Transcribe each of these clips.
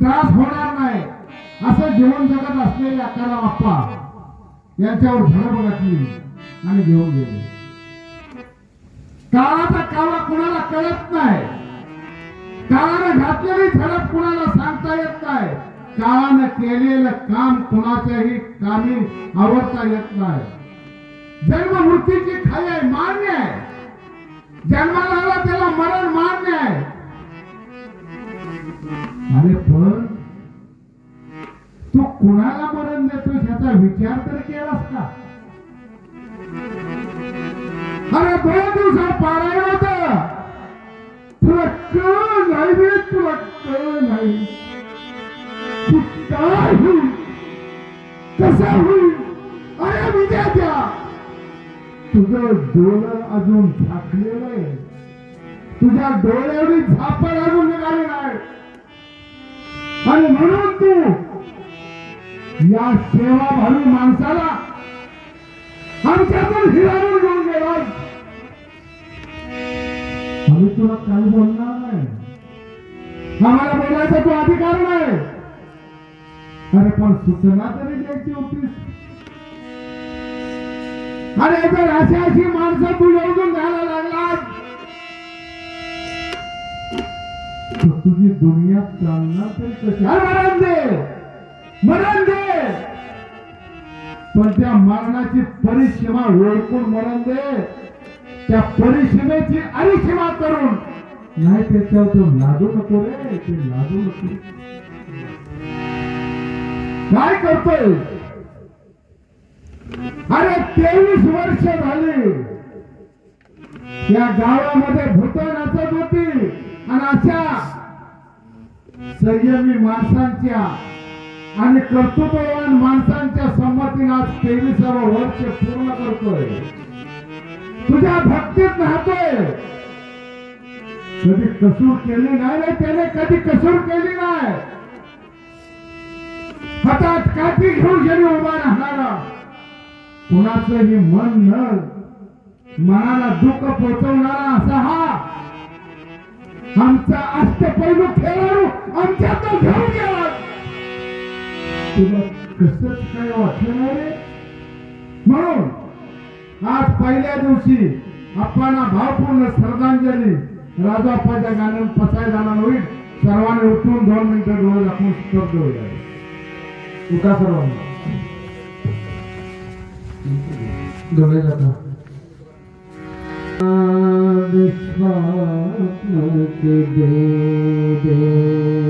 त्रास होणार नाही. असं जीवन जगत असलेले अकरा बाप्पा यांच्यावर झडप घातली आणि घेऊन गेले. काळाचा काळा कुणाला कळत नाही. काळानं घातलेली झडप कुणाला सांगता येत नाही. काळानं केलेलं काम कुणाच्याही कामी आवडता येत नाही. जन्म मृत्यूची खाई आहे मान्य आहे. जन्माला आला त्याला मरण मान्य अरे पण तू कुणाला मरण देतोय ह्याचा विचार तर केलास का? अरे दोन दिवसात पारायण होत. तुला कळ नाही रे तुला कळ नाही. की काय होईल कसा होईल अरे उद्या द्या तुझं डोळं अजून झाकलेलं आहे. तुझ्या डोळ्यावरील झापड अजून निघाली नाही. आणि म्हणून तू या सेवा भावी माणसाला आमच्यातून हिरावून घेऊन गेला. आम्ही तुला काही बोलणार नाही. आम्हाला बोलायचा तो अधिकार नाही. अरे पण सूचना तरी द्यायची होतीस अरे जर अशी अशी माणसं तू योजून घ्यायला लागला. तुझी दुनिया चालणार तरी कशी मरण दे मरण दे पण त्या मरणाची परिसीमा ओळखून मरण दे त्या परिसीमेची अरिसीमा करून नाही त्याच्यावर तो लादू नको रे ते लादू नको. काय करतोय? अरे तेवीस वर्ष झाली. या गावामध्ये भूत नाचत होती आणि अशा संयमी माणसांच्या आणि कर्तृत्ववान माणसांच्या संमतीने आज तेवीसावं वर्ष पूर्ण करतोय. तुझ्या भक्तीत राहतोय. कधी कसूर केली नाही ना त्याने कधी कसूर केली नाही. हातात काठी घेऊन जरी उभा राहणारा. कुणाचंही मन न मनाला दुःख पोचवणारा असा हा आमचा अष्टपैलू खेळाडू. कसंच काय वाटलं नाही म्हणून आज पहिल्या दिवशी आप्पांना भावपूर्ण श्रद्धांजली राजाप्पाच्या गाण्यानं पसाय जाणार होईल. सर्वांनी उठून दोन मिनिटं डोळे दाखवून स्तब्ध होईल. उठा सर्वांना. डोळे जाता विश्वात्म के दे दे.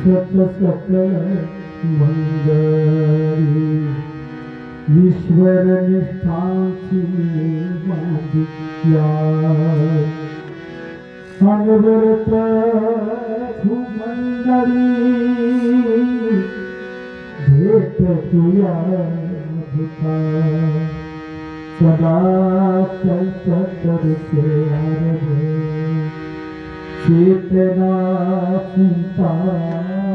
सत सत मंगली ईश्वर निष्ठाची माझी अनवरत भूमंडळी भेट तुया भूता सदा करते आरभे चेतना चिंता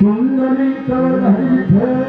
सुंदरी कर हरि